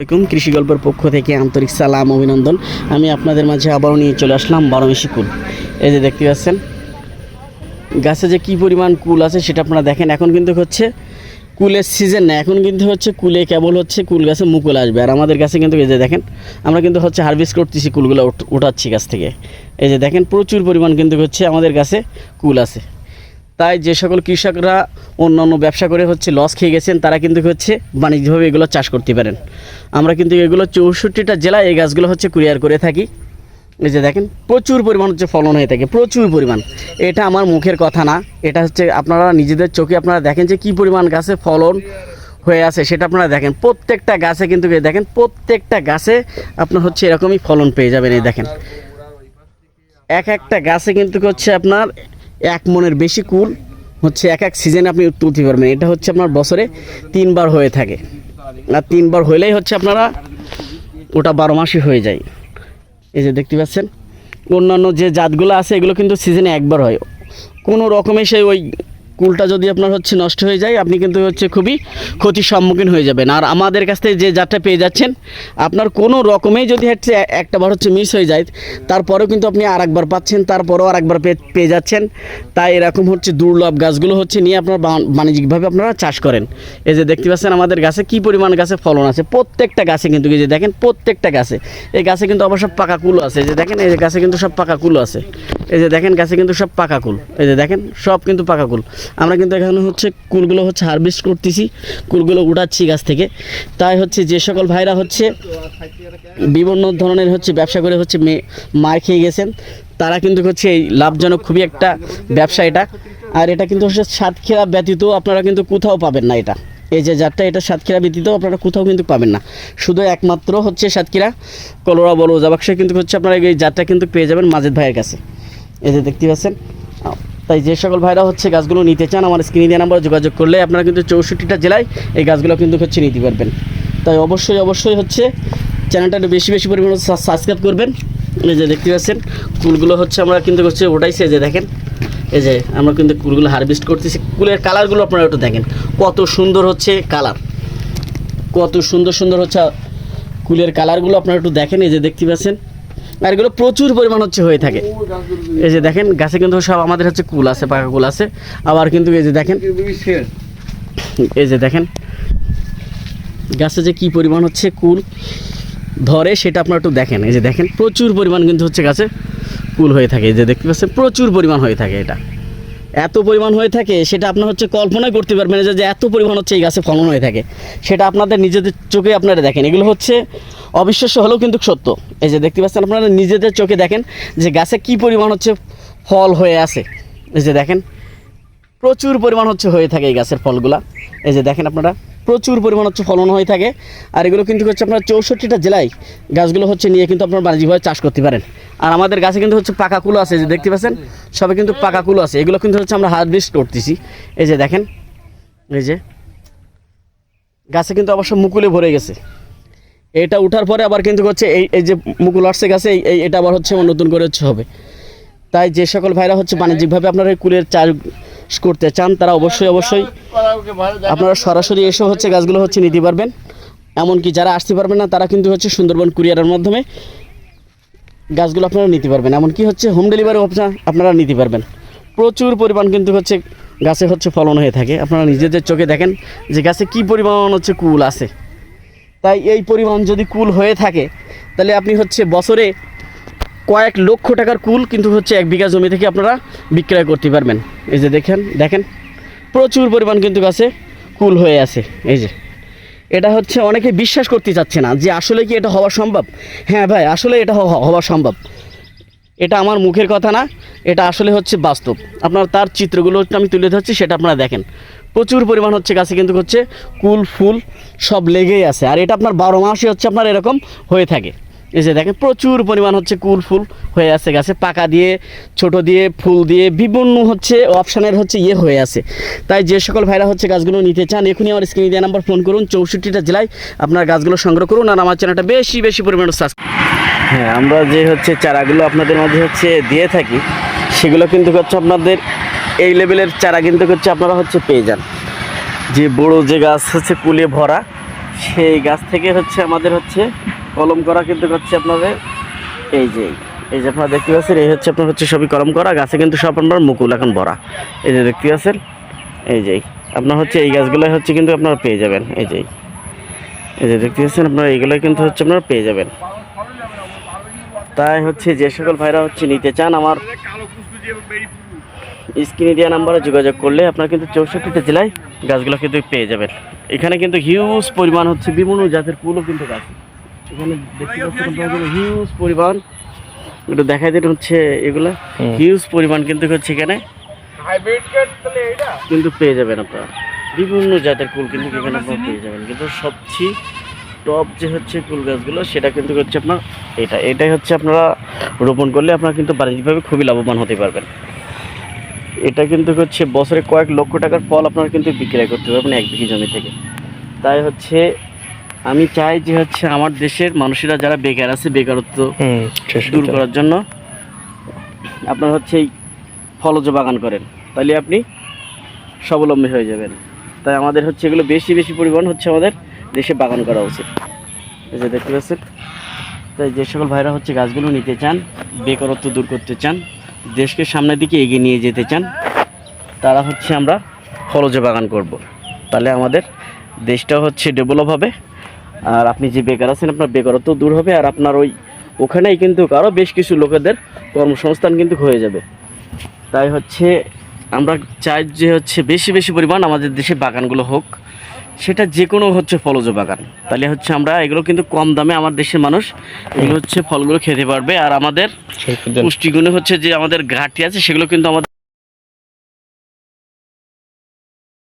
আসসালামাইকুম কৃষি গল্পের পক্ষ থেকে আন্তরিক সালাম, অভিনন্দন। আমি আপনাদের মাঝে আবারও নিয়ে চলে আসলাম বারোমেশি কুল এই যে দেখতে পাচ্ছেন, গাছে যে কি পরিমাণ কুল আছে সেটা আপনারা দেখেন। এখন কিন্তু হচ্ছে কুলের সিজন না, এখন কিন্তু হচ্ছে কুলে কেবল হচ্ছে কুল গাছে মুকুল আসবে। আর আমাদের গাছে কিন্তু এই যে দেখেন, আমরা কিন্তু হচ্ছে হারভেস্ট করতেছি কুলগুলো উঠাচ্ছি গাছ থেকে। এই যে দেখেন, প্রচুর পরিমাণ কিন্তু হচ্ছে আমাদের গাছে কুল আছে। তাই যে সকল কৃষকরা অন্যান্য ব্যবসা করে হচ্ছে লস খেয়ে গেছেন, তারা কিন্তু হচ্ছে বাণিজ্যিকভাবে এগুলো চাষ করতে পারেন। আমরা কিন্তু এগুলো চৌষট্টিটা জেলায় এই গাছগুলো হচ্ছে কুরিয়ার করে থাকি। এই যে দেখেন, প্রচুর পরিমাণ হচ্ছে ফলন হয়ে থাকে, প্রচুর পরিমাণ। এটা আমার মুখের কথা না, এটা হচ্ছে আপনারা নিজেদের চোখে আপনারা দেখেন যে কী পরিমাণ গাছে ফলন হয়ে আছে, সেটা আপনারা দেখেন। প্রত্যেকটা গাছে কিন্তু দেখেন, প্রত্যেকটা গাছে আপনার হচ্ছে এরকমই ফলন পেয়ে যাবেন, এই দেখেন। এক একটা গাছে কিন্তু হচ্ছে আপনার এক মনের বেশি কুল হচ্ছে এক এক সিজনে আপনি তুলতে পারবেন। এটা হচ্ছে আপনার বছরে তিনবার হয়ে থাকে। আর তিনবার হইলেই হচ্ছে আপনারা ওটা বারো মাসই হয়ে যায়। এই যে দেখতে পাচ্ছেন? অন্যান্য যে জাতগুলো আছে, এগুলো কিন্তু সিজনে একবার হয়। কোনো রকমে সেই ওই কুলটা যদি আপনার হচ্ছে নষ্ট হয়ে যায়, আপনি কিন্তু হচ্ছে খুবই ক্ষতির সম্মুখীন হয়ে যাবেন। আর আমাদের কাছ থেকে যে জাতটা পেয়ে যাচ্ছেন, আপনার কোনো রকমেই যদি হচ্ছে একটা বার হচ্ছে মিস হয়ে যায়, তারপরেও কিন্তু আপনি আর একবার পাচ্ছেন, তারপরেও আর একবার পেয়ে যাচ্ছেন। তাই এরকম হচ্ছে দুর্লভ গাছগুলো হচ্ছে নিয়ে আপনার বাণিজ্যিকভাবে আপনারা চাষ করেন। এই যে দেখতে পাচ্ছেন আমাদের গাছে কী পরিমাণ গাছে ফলন আছে। প্রত্যেকটা গাছে কিন্তু এই যে দেখেন, প্রত্যেকটা গাছে। এই গাছে কিন্তু আবার সব পাকা কুলো আছে। যে দেখেন, এই গাছে কিন্তু সব পাকা কুলো আছে। এই যে দেখেন গাছে কিন্তু সব পাকা কুল। এই যে দেখেন, সব কিন্তু পাকা কুল। আমরা কিন্তু এখানে হচ্ছে কুলগুলো হচ্ছে হারভেস্ট করতেছি, কুলগুলো উঠাচ্ছি গাছ থেকে। তাই হচ্ছে যে সকল ভাইরা হচ্ছে বিভিন্ন ধরনের হচ্ছে ব্যবসা করে হচ্ছে মার খেয়ে গেছেন। তারা কিন্তু হচ্ছে এই লাভজনক খুবই একটা ব্যবসা এটা। আর এটা কিন্তু হচ্ছে সাতক্ষীরা ব্যতীত আপনারা কিন্তু কোথাও পাবেন না এটা। এই যে জাতটা এটা সাতক্ষীরা ব্যতীত আপনারা কোথাও কিন্তু পাবেন না। শুধু একমাত্র হচ্ছে সাতক্ষীরা, কলোরা বড় জাবাক্সে কিন্তু হচ্ছে আপনারা এই জাতটা কিন্তু পেয়ে যাবেন মাজেদ ভাইয়ের কাছে। এই যে দেখতে পাচ্ছেন তাই যে সকল ভাইরা হচ্ছে গাছগুলো নিতে চান, আমার স্ক্রিনে দেওয়া নাম্বার যোগাযোগ করলে আপনারা কিন্তু চৌষট্টিটা জেলায় এই গাছগুলো কিন্তু হচ্ছে নিতে পারবেন। তাই অবশ্যই অবশ্যই হচ্ছে চ্যানেলটা একটু বেশি বেশি পরিমাণে সাবস্ক্রাইব করবেন। এই যে দেখতে পাচ্ছেন, কুলগুলো হচ্ছে আমরা কিন্তু হচ্ছে ওটাইছে যে দেখেন। এই যে আমরা কিন্তু কুলগুলো হারভেস্ট করতেছি। কুলের কালারগুলো আপনারা একটু দেখেন। কত সুন্দর হচ্ছে কালার কত সুন্দর সুন্দর হচ্ছে কুলের কালারগুলো আপনারা একটু দেখেন। এই যে দেখতে পাচ্ছেন আর এগুলো প্রচুর পরিমাণ হচ্ছে হয়ে থাকে। এই যে দেখেন, গাছে কিন্তু সব আমাদের হচ্ছে কুল আছে, পাকা কুল আছে। আবার কিন্তু এই যে দেখেন, এই যে দেখেন, গাছে যে কি পরিমাণ হচ্ছে কুল ধরে সেটা আপনারা একটু দেখেন। এই যে দেখেন, প্রচুর পরিমাণ কিন্তু হচ্ছে গাছে কুল হয়ে থাকে। এই যে দেখতে পাচ্ছেন, প্রচুর পরিমাণ হয়ে থাকে এটা। এত পরিমাণ হয়ে থাকে, সেটা আপনার হচ্ছে কল্পনাই করতে পারবেন যে এত পরিমাণ হচ্ছে এই গাছে ফলন হয়ে থাকে। সেটা আপনাদের নিজেদের চোখে আপনারা দেখেন। এগুলো হচ্ছে অবিশ্বাস্য হলেও কিন্তু সত্য। এই যে দেখতে পাচ্ছেন আপনারা, নিজেদের চোখে দেখেন যে গাছে কি পরিমাণ হচ্ছে ফল হয়ে আছে। এই যে দেখেন, প্রচুর পরিমাণ হচ্ছে হয়ে থাকে এই গাছের ফলগুলা। এই যে দেখেন আপনারা প্রচুর পরিমাণ হচ্ছে ফলন হয়ে থাকে। আর এগুলো কিন্তু হচ্ছে আপনার চৌষট্টিটা জেলায় গাছগুলো হচ্ছে নিয়ে কিন্তু আপনার বাণিজ্যিকভাবে চাষ করতে পারেন। আর আমাদের গাছে কিন্তু হচ্ছে পাকা কুলো আছে যে দেখতে পাচ্ছেন? সবে কিন্তু পাকা কুলো আছে। এগুলো কিন্তু হচ্ছে আমরা হারভেস্ট করতেছি। এই যে দেখেন, এই যে গাছে কিন্তু অবশ্য মুকুলে ভরে গেছে। এটা উঠার পরে আবার কিন্তু হচ্ছে এই এই যে মুকুল আসছে গাছে, এই এটা আবার হচ্ছে নতুন করে হচ্ছে হবে। তাই যে সকল ভাইরা হচ্ছে বাণিজ্যিকভাবে আপনারা এই কুলের চাষ করতে চান, তারা অবশ্যই অবশ্যই আপনারা সরাসরি এসে হচ্ছে গাছগুলো হচ্ছে নিতে পারবেন। এমনকি যারা আসতে পারবেন না তারা কিন্তু হচ্ছে সুন্দরবন কুরিয়ারের মাধ্যমে গাছগুলো আপনারা নিতে পারবেন। এমনকি হচ্ছে হোম ডেলিভারি অপশন আপনারা নিতে পারবেন। প্রচুর পরিমাণ কিন্তু হচ্ছে গাছে হচ্ছে ফলন হয়ে থাকে। আপনারা নিজেদের চোখে দেখেন যে গাছে কি পরিমাণ হচ্ছে কুল আছে। তাই এই পরিমাণ যদি কুল হয়ে থাকে তাহলে আপনি হচ্ছে বছরে কয়েক লক্ষ টাকার কুল কিন্তু হচ্ছে এক বিঘা জমি থেকে আপনারা বিক্রয় করতে পারবেন। এই যে দেখেন দেখেন। প্রচুর পরিমাণ কিন্তু গাছে কুল হয়ে আছে। এই যে। এটা হচ্ছে অনেকে বিশ্বাস করতে চাচ্ছে না যে আসলে কি এটা হওয়া সম্ভব? হ্যাঁ ভাই, আসলে এটা হওয়া সম্ভব। এটা আমার মুখের কথা না, এটা আসলে হচ্ছে বাস্তব। আপনার তার চিত্রগুলো আমি তুলে ধরছি, সেটা আপনারা দেখেন। প্রচুর পরিমাণ হচ্ছে গাছে কিন্তু হচ্ছে কুল, ফুল সব লেগেই আছে। আর এটা আপনার বারো মাসই হচ্ছে আপনার এরকম হয়ে থাকে। এই যে দেখেন, প্রচুর পরিমাণ হচ্ছে কুল ফুল হয়ে আছে গাছে। পাকা দিয়ে, ছোট দিয়ে, ফুল দিয়ে, বিভিন্ন হচ্ছে অপশানের হচ্ছে ইয়ে হয়ে আছে। তাই যে সকল ভাইরা হচ্ছে গাছগুলো নিতে চান, এখনই আমার স্ক্রিনে দেওয়া নাম্বার ফোন করুন, চৌষট্টিটা জেলায় আপনার গাছগুলো সংগ্রহ করুন আর আমার চ্যানেলটা বেশি বেশি পরিমাণে সাবস্ক্রাইব হ্যাঁ আমরা যে হচ্ছে চারাগুলো আপনাদের মাঝে হচ্ছে দিয়ে থাকি, সেগুলো কিন্তু হচ্ছে আপনাদের এই লেভেলের চারা কিন্তু হচ্ছে আপনারা হচ্ছে পেয়ে যান। যে বড় যে গাছ হচ্ছে কুলে ভরা, সেই গাছ থেকে হচ্ছে আমাদের হচ্ছে কলম করা কিন্তু হচ্ছে আপনাদের এই যে এই যে আপনারা দেখতে পাচ্ছেন, এই হচ্ছে আপনার হচ্ছে সবই কলম করা, গাছে কিন্তু সব আপনার মুকুল এখন ভরা। এই যে দেখতে পাচ্ছেন, এই যে, আপনার হচ্ছে এই গাছগুলো হচ্ছে কিন্তু আপনারা পেয়ে যাবেন, এই যে। এই যে দেখতে পাচ্ছেন, আপনারা এইগুলো কিন্তু হচ্ছে আপনারা পেয়ে যাবেন। তাই হচ্ছে যে সকল ভাইরা হচ্ছে নিতে চান, আমার স্ক্রিনে দেওয়া নাম্বারে যোগাযোগ করলে আপনারা কিন্তু চৌষট্টিটা জেলায় গাছগুলো কিন্তু পেয়ে যাবেন। এখানে কিন্তু হিউজ পরিমাণ হচ্ছে বিভিন্ন জাতের ফুলও কিন্তু গাছ। এখানে দেখতে পাচ্ছেন আপনারা হিউজ পরিমাণ একটু দেখাই দিন হচ্ছে এগুলা। হিউজ পরিমাণ কিন্তু হচ্ছে এখানে। কিন্তু পেয়ে যাবেন আপনারা। বিভিন্ন জাতের ফুল কিন্তু এখানে আপনারা পেয়ে যাবেন। কিন্তু সবচেয়ে টপ যে হচ্ছে ফুল গাছগুলো সেটা কিন্তু হচ্ছে আপনার এটা। এটাই হচ্ছে আপনারা রোপণ করলে আপনারা কিন্তু বাণিজ্যিকভাবে খুবই লাভবান হতে পারবেন। এটা কিন্তু হচ্ছে বছরে কয়েক লক্ষ টাকার ফল আপনারা কিন্তু বিক্রয় করতে পারবেন এক বিঘি জমি থেকে। তাই হচ্ছে আমি চাই যে হচ্ছে আমার দেশের মানুষেরা যারা বেকার আছে বেকারত্ব দূর করার জন্য আপনার হচ্ছে এই ফলজ বাগান করেন। তাহলে আপনি স্বাবলম্বী হয়ে যাবেন। তাই আমাদের হচ্ছে এগুলো বেশি বেশি পরিমাণ হচ্ছে আমাদের দেশে বাগান করা উচিত। এই যে দেখতে পাচ্ছেন? তাই যে সকল ভাইরা হচ্ছে গাছগুলো নিতে চান বেকারত্ব দূর করতে চান দেশকে সামনের দিকে এগিয়ে নিয়ে যেতে চান তারা হচ্ছে আমরা ফলজ বাগান করব। তাহলে আমাদের দেশটাও হচ্ছে ডেভেলপ হবে আর আপনি যে বেকার আছেন আপনার বেকারত্ব দূর হবে আর আপনার ওই ওখানেই কিন্তু আরও বেশ কিছু লোকেদের কর্মসংস্থান কিন্তু হয়ে যাবে। তাই হচ্ছে আমরা চাই যে হচ্ছে বেশি বেশি পরিমাণ আমাদের দেশে বাগানগুলো হোক সেটা যে কোনো হচ্ছে ফলজ বাগান। তাহলে হচ্ছে আমরা এগুলো কিন্তু কম দামে আমার দেশের মানুষ এগুলো হচ্ছে ফলগুলো খেতে পারবে আর আমাদের পুষ্টিগুণে হচ্ছে যে আমাদের ঘাটতি আছে সেগুলো কিন্তু আমাদের